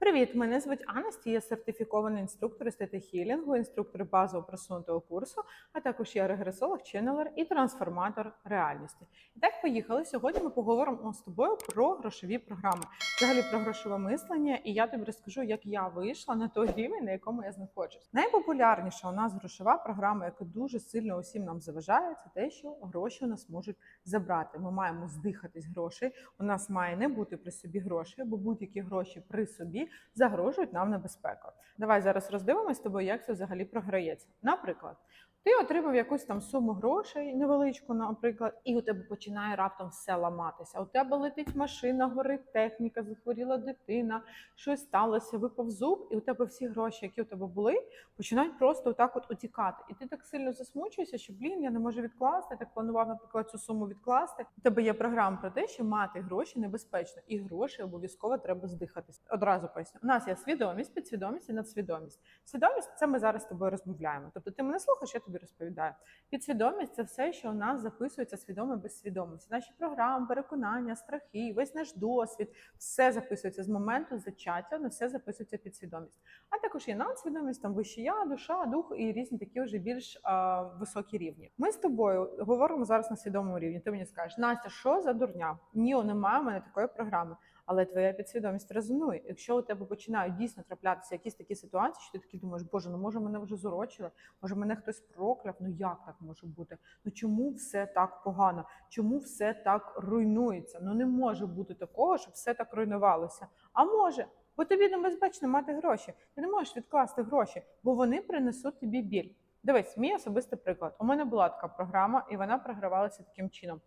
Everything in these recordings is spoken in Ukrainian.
Привіт, мене звуть Анасті, я сертифікований інструктор естети хілінгу, інструктор базового просунутого курсу, а також я регресолог, ченнелер і трансформатор реальності. І так, поїхали. Сьогодні ми поговоримо з тобою про грошові програми, взагалі про грошове мислення, і я тобі розкажу, як я вийшла на той рівень, на якому я знаходжусь. Найпопулярніша у нас грошова програма, яка дуже сильно усім нам заважає, це те, що гроші у нас можуть забрати. Ми маємо здихатись грошей. У нас має не бути при собі грошей, бо будь-які гроші при собі загрожують нам небезпеку. Давай зараз роздивимось з тобою, як це взагалі програється. Наприклад, ти отримав якусь там суму грошей, невеличку, наприклад, і у тебе починає раптом все ламатися. У тебе летить машина, горить техніка, захворіла дитина, щось сталося, випав зуб, і у тебе всі гроші, які у тебе були, починають просто отак от утікати. І ти так сильно засмучуєшся, що блін, я не можу відкласти. Так планував, наприклад, цю суму відкласти. У тебе є програма про те, що мати гроші небезпечно, і гроші обов'язково треба здихатись. Одразу поясню. У нас є свідомість, підсвідомість і надсвідомість. Свідомість це ми зараз з тобою розмовляємо. Тобто ти мене слухаєш, я тобі розповідаю. Підсвідомість це все, що у нас записується свідомо без свідомості. Наші програми, переконання, страхи, весь наш досвід, все записується з моменту зачаття, на все записується підсвідомість. А також є надсвідомість, там вище я, душа, дух і різні такі вже більш а, високі рівні. Ми з тобою говоримо зараз на свідомому рівні. Ти мені скажеш, Настя, що за дурня? Ні, немає в мене такої програми. Але твоя підсвідомість резонує. Якщо у тебе починають дійсно траплятися якісь такі ситуації, що ти такий думаєш, боже, ну може мене вже зорочили, може мене хтось прокляв. Ну як так може бути? Ну чому все так погано? Чому все так руйнується? Ну не може бути такого, щоб все так руйнувалося. А може, бо тобі небезпечно мати гроші. Ти не можеш відкласти гроші, бо вони принесуть тобі біль. Дивись, мій особистий приклад. У мене була така програма, і вона програвалася таким чином.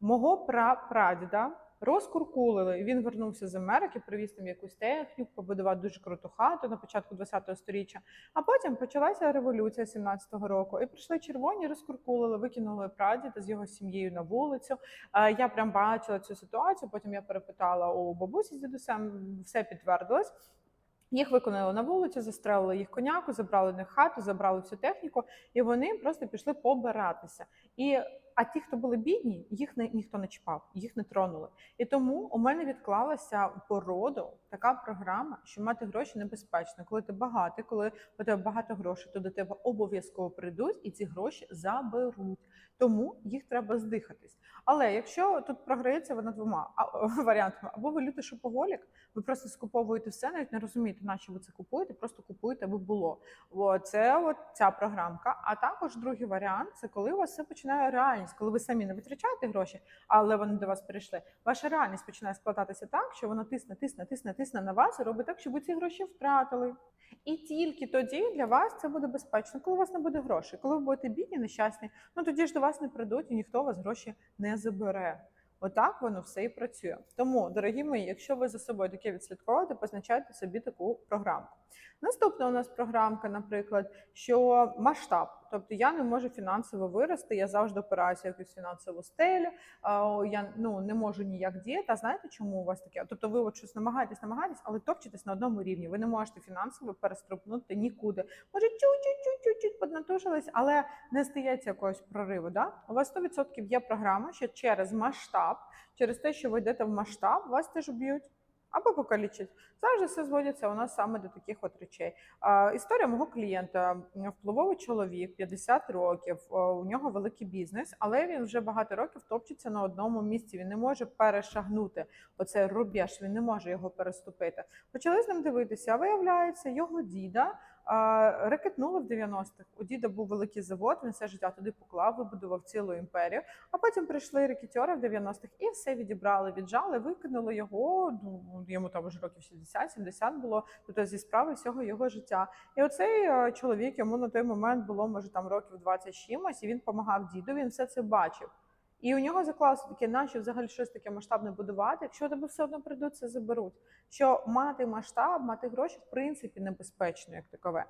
Мого прадіда розкуркулили. Він вернувся з Америки, привіз там якусь техніку, побудував дуже круту хату на початку 20-го сторіччя. А потім почалася революція 17-го року. І прийшли червоні, розкуркулили, викинули прадіда з його сім'єю на вулицю. Е, Я прям бачила цю ситуацію. Потім я перепитала у бабусі з дідусем, все підтвердилось. Їх виконали на вулицю, застрелили їх коняку, забрали в них хату, забрали всю техніку, і вони просто пішли побиратися. І а ті, хто були бідні, їх не ніхто не чіпав, їх не тронули. І тому у мене відклалася породу така програма, що мати гроші небезпечно. Коли ти багатий, коли у тебе багато грошей, то до тебе обов'язково прийдуть і ці гроші заберуть. Тому їх треба здихатись. Але якщо тут програється вона двома варіантами, або ви лютий шопоголік, ви просто скуповуєте все, навіть не розумієте, на що ви це купуєте, просто купуєте, аби було. О, це от ця програмка. А також другий варіант це коли у вас все починає реальність, коли ви самі не витрачаєте гроші, але вони до вас прийшли. Ваша реальність починає складатися так, що вона тисне, тисне, тисне, тисне на вас і робить так, щоб ви ці гроші втратили. І тільки тоді для вас це буде безпечно, коли у вас не буде грошей. Коли ви будете бідні, нещасні, ну тоді ж до вас не прийдуть і ніхто у вас гроші не забере. Отак воно все і працює. Тому, дорогі мої, якщо ви за собою таке відслідковуєте, позначайте собі таку програмку. Наступна у нас програмка, наприклад, що масштаб. Тобто я не можу фінансово вирости, я завжди опираюся якусь фінансову стелю, я ну не можу ніяк діяти. А знаєте, чому у вас таке? Тобто, ви от щось намагаєтесь, намагаєтесь, але топчетесь на одному рівні. Ви не можете фінансово переструпнути нікуди. Може, чуть-чуть-чуть поднатужились, але не стається якогось прориву. Да? У вас 100% є програма, що через масштаб, через те, що ви йдете в масштаб, вас теж б'ють або покалічить. Завжди все зводиться у нас саме до таких от речей. А, Історія мого клієнта впливовий чоловік, 50 років. У нього великий бізнес, але він вже багато років топчеться на одному місці. Він не може перешагнути оцей рубеж, він не може його переступити. Почали з ним дивитися. Виявляється, його діда. Рекетнули в 90-х. У діда був великий завод, він все життя туди поклав, вибудував цілу імперію. А потім прийшли рекетери в 90-х і все відібрали, віджали, викинули його. Ну йому там вже років 60-70 було тобто зі справи всього його життя. І оцей чоловік йому на той момент було може там років 20 чимось, і він допомагав діду. Він все це бачив. І у нього заклалося таке, нащо взагалі щось таке масштабне будувати, якщо тебе все одно прийдуть, це заберуть. Що мати масштаб, мати гроші, в принципі, небезпечно, як такове.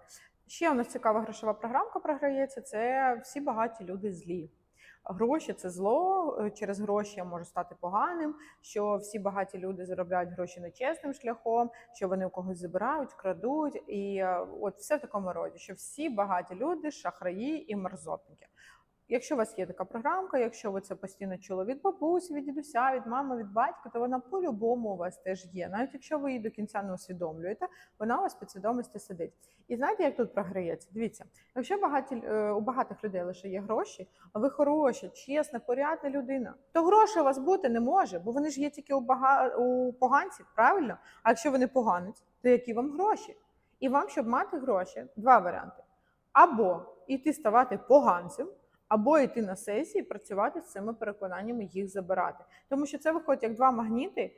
Ще у нас цікава грошова програмка програється: це всі багаті люди злі. Гроші це зло, через гроші я можу стати поганим, що всі багаті люди заробляють гроші нечесним шляхом, що вони у когось забирають, крадуть, і от все в такому роді, що всі багаті люди, шахраї і мерзотники. Якщо у вас є така програмка, якщо ви це постійно чули від бабусі, від дідуся, від мами, від батька, то вона по-любому у вас теж є. Навіть якщо ви її до кінця не усвідомлюєте, вона у вас в підсвідомості сидить. І знаєте, як тут програється? Дивіться, якщо багаті, е, у багатих людей лише є гроші, а ви хороша, чесна, порядна людина, то грошей у вас бути не може, бо вони ж є тільки у, бага... у поганців, правильно? А якщо ви не поганець, то які вам гроші? І вам, щоб мати гроші, два варіанти: або йти ставати поганцем, або йти на сесії, працювати з цими переконаннями, їх забирати. Тому що це виходить як два магніти,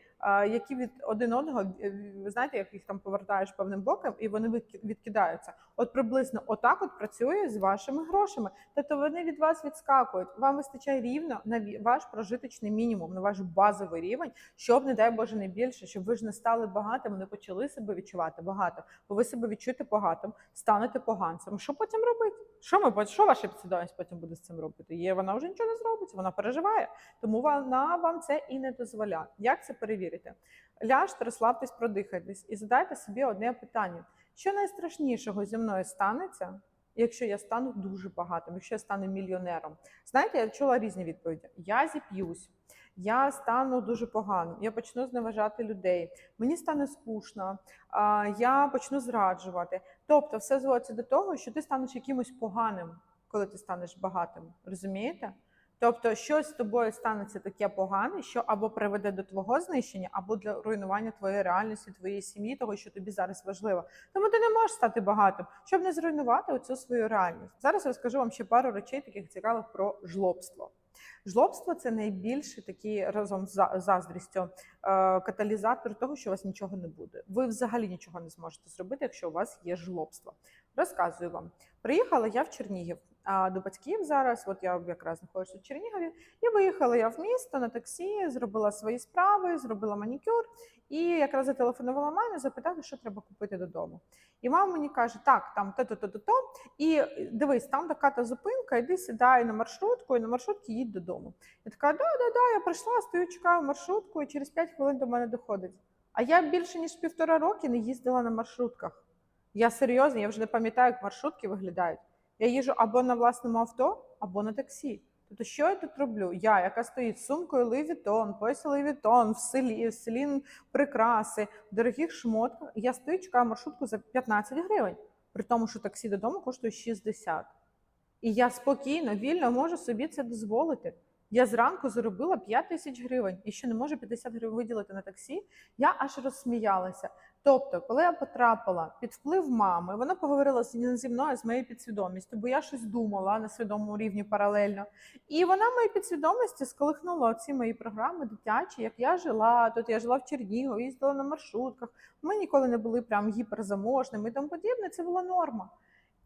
які від один одного, е, ви знаєте, як їх там повертаєш певним боком, і вони відки- відкидаються. От приблизно отак от працює з вашими грошами. Тобто вони від вас відскакують. Вам вистачає рівно на ваш прожиточний мінімум, на ваш базовий рівень, щоб, не дай Боже, не більше, щоб ви ж не стали багатими, не почали себе відчувати багато. Бо ви себе відчуєте багатим, станете поганцем. Що потім робити? Що ми що ваша підсвідомість потім буде з цим робити? Є вона вже нічого не зробить, вона переживає. Тому вона вам це і не дозволяє. Як це перевірити? Ляжте, розслабтесь, продихайтесь і задайте собі одне питання: що найстрашнішого зі мною станеться, якщо я стану дуже багатим, якщо я стану мільйонером? Знаєте, я чула різні відповіді. Я зіп'юсь. Я стану дуже поганим, я почну зневажати людей, мені стане скучно, я почну зраджувати. Тобто, все зводиться до того, що ти станеш якимось поганим, коли ти станеш багатим. Розумієте? Тобто, щось з тобою станеться таке погане, що або приведе до твого знищення, або для руйнування твоєї реальності, твоєї сім'ї, того, що тобі зараз важливо. Тому ти не можеш стати багатим, щоб не зруйнувати оцю свою реальність. Зараз розкажу вам ще пару речей, таких цікавих про жлобство. Жлобство це найбільший такий разом з заздрістю е, каталізатор того, що у вас нічого не буде. Ви взагалі нічого не зможете зробити, якщо у вас є жлобство. Розказую вам. Приїхала я в Чернігів до батьків зараз. От я якраз знаходжуся в Чернігові. І виїхала я в місто на таксі, зробила свої справи, зробила манікюр. І якраз зателефонувала мамі, запитати, що треба купити додому. І мама мені каже: так, там то-то, то-то, то. І дивись, там така та зупинка, іди сідай на маршрутку, і на маршрутці їдь додому. Я така, да, да, да, я прийшла, стою, чекаю маршрутку, і через 5 хвилин до мене доходить. А я більше ніж півтора роки не їздила на маршрутках. Я серйозно, я вже не пам'ятаю, як маршрутки виглядають. Я їжджу або на власному авто, або на таксі. Тобто, що я тут роблю? Я, яка стоїть з сумкою Louis Vuitton, Vuitton, в селі, в селі прикраси, в дорогих шмотках, я стою, чекаю маршрутку за 15 гривень, при тому, що таксі додому коштує 60. І я спокійно, вільно можу собі це дозволити. Я зранку заробила 5 тисяч гривень і ще не можу 50 гривень виділити на таксі. Я аж розсміялася. Тобто, коли я потрапила під вплив мами, вона поговорила зі мною з моєю підсвідомістю, бо я щось думала на свідомому рівні паралельно. І вона моїй підсвідомості сколихнула ці мої програми дитячі, як я жила. Тут я жила в Чернігові, їздила на маршрутках. Ми ніколи не були прям гіперзаможними і тому подібне. Це була норма.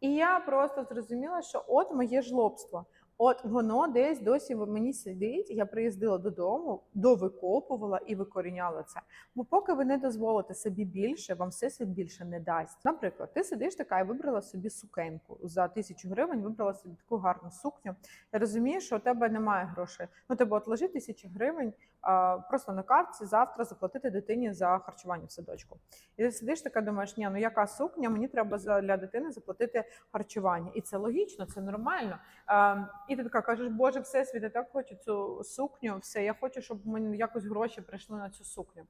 І я просто зрозуміла, що от моє жлобство. От воно десь досі в мені сидить. Я приїздила додому, довикопувала і викоріняла це. Бо поки ви не дозволите собі більше, вам всесвіт більше не дасть. Наприклад, ти сидиш така і вибрала собі сукенку за тисячу гривень, вибрала собі таку гарну сукню. Я розумію, що у тебе немає грошей. Ну тебе от лежить тисяча гривень а, просто на картці завтра заплатити дитині за харчування в садочку. І ти сидиш така, думаєш, ні, ну яка сукня? Мені треба для дитини заплатити харчування. І це логічно, це нормально. А, і ти така кажеш, Боже, всесвіт, я так хочу цю сукню, все, я хочу, щоб мені якось гроші прийшли на цю сукню.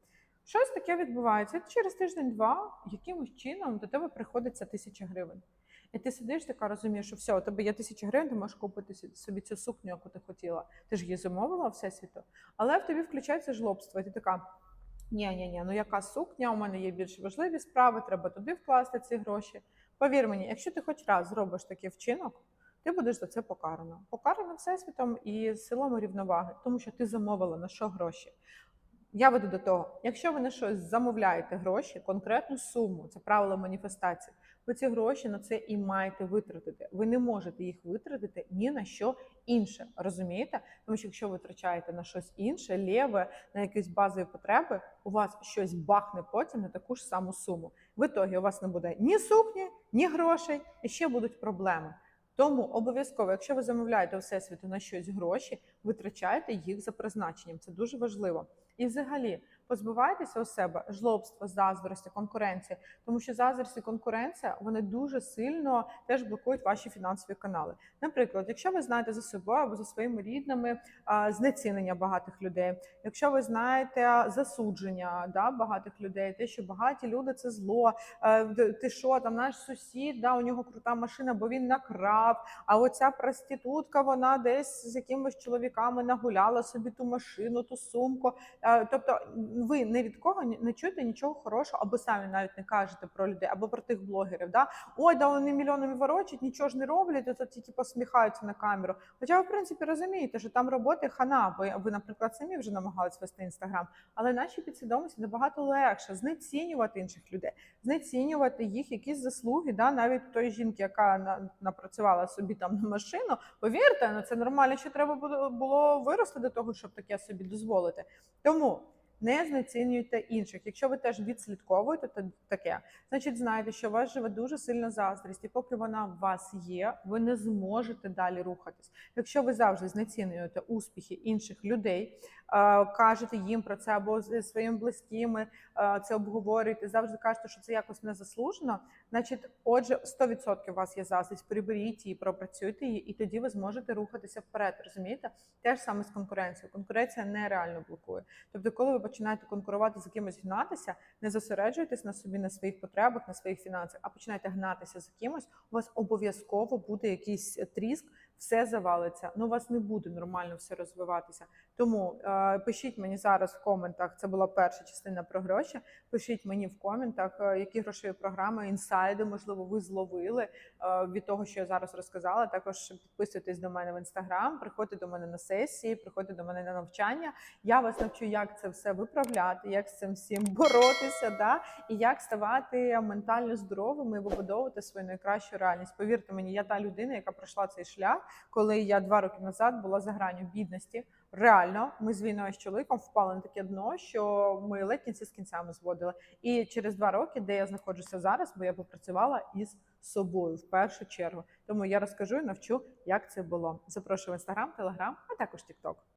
Щось таке відбувається. Через тиждень-два якимось чином до тебе приходиться тисяча гривень. І ти сидиш, така розумієш, що все, у тебе є тисяча гривень, ти можеш купити собі цю сукню, яку ти хотіла. Ти ж її замовила всесвіту. Але в тобі включається жлобство, і ти така. Ні, ні, ні, ну яка сукня? У мене є більш важливі справи, треба туди вкласти ці гроші. Повір мені, якщо ти хоч раз зробиш такий вчинок, ти будеш за це покарана. Покарана всесвітом і силами рівноваги, тому що ти замовила на що гроші. Я веду до того, якщо ви на щось замовляєте гроші, конкретну суму, це правило маніфестації, ви ці гроші на це і маєте витратити. Ви не можете їх витратити ні на що інше. Розумієте? Тому що якщо ви витрачаєте на щось інше, лєве, на якісь базові потреби, у вас щось бахне потім на таку ж саму суму. В ітогі у вас не буде ні сукні, ні грошей, і ще будуть проблеми. Тому обов'язково, якщо ви замовляєте у всесвіту на щось гроші, витрачайте їх за призначенням. Це дуже важливо. І взагалі, позбувайтеся у себе жлобства, заздрості, конкуренції, тому що заздрість і конкуренція вони дуже сильно теж блокують ваші фінансові канали. Наприклад, якщо ви знаєте за собою або за своїми рідними знецінення багатих людей, якщо ви знаєте засудження да, багатих людей, те, що багаті люди це зло, е, ти що там наш сусід, да, у нього крута машина, бо він накрав. А оця проститутка, вона десь з якимись чоловіками нагуляла собі ту машину, ту сумку. Е, Тобто, ви не від кого не чуєте нічого хорошого, або самі навіть не кажете про людей, або про тих блогерів. Да? Ой, да вони мільйонами ворочать, нічого ж не роблять, то тільки посміхаються на камеру. Хоча ви, в принципі, розумієте, що там роботи хана, бо ви, наприклад, самі вже намагались вести інстаграм. Але нашій підсвідомості набагато легше знецінювати інших людей, знецінювати їх якісь заслуги, да, навіть тої жінки, яка на, напрацювала собі там на машину. Повірте, ну це нормально, що треба було вирости до того, щоб таке собі дозволити. Тому. Не знецінюйте інших. Якщо ви теж відслідковуєте то таке, значить знайте, що вас живе дуже сильна заздрість, і поки вона в вас є, ви не зможете далі рухатись. Якщо ви завжди знецінюєте успіхи інших людей, кажете їм про це або зі своїми близькими е, це обговорюєте, завжди кажете, що це якось незаслужено. Значить, отже, 100% у вас є заздрість, приберіть її, пропрацюйте її, і тоді ви зможете рухатися вперед. Розумієте? Те ж саме з конкуренцією. Конкуренція нереально блокує. Тобто, коли ви починаєте конкурувати з кимось, гнатися, не зосереджуйтесь на собі, на своїх потребах, на своїх фінансах, а починайте гнатися за кимось. У вас обов'язково буде якийсь е, тріск, все завалиться. Ну, у вас не буде нормально все розвиватися. Тому е, пишіть мені зараз в коментах. Це була перша частина про гроші. Пишіть мені в коментах, е, які грошові програми, інсайди, можливо, ви зловили е, від того, що я зараз розказала. Також підписуйтесь до мене в інстаграм, приходьте до мене на сесії, приходьте до мене на навчання. Я вас навчу, як це все виправляти, як з цим всім боротися, да? і як ставати ментально здоровими і вибудовувати свою найкращу реальність. Повірте мені, я та людина, яка пройшла цей шлях, коли я два роки назад була за гранню бідності. Реально, ми з війною з чоловіком впали на таке дно, що ми ледь кінці з кінцями зводили. І через два роки, де я знаходжуся зараз, бо я попрацювала із собою в першу чергу. Тому я розкажу і навчу, як це було. Запрошую в інстаграм, телеграм, а також тікток.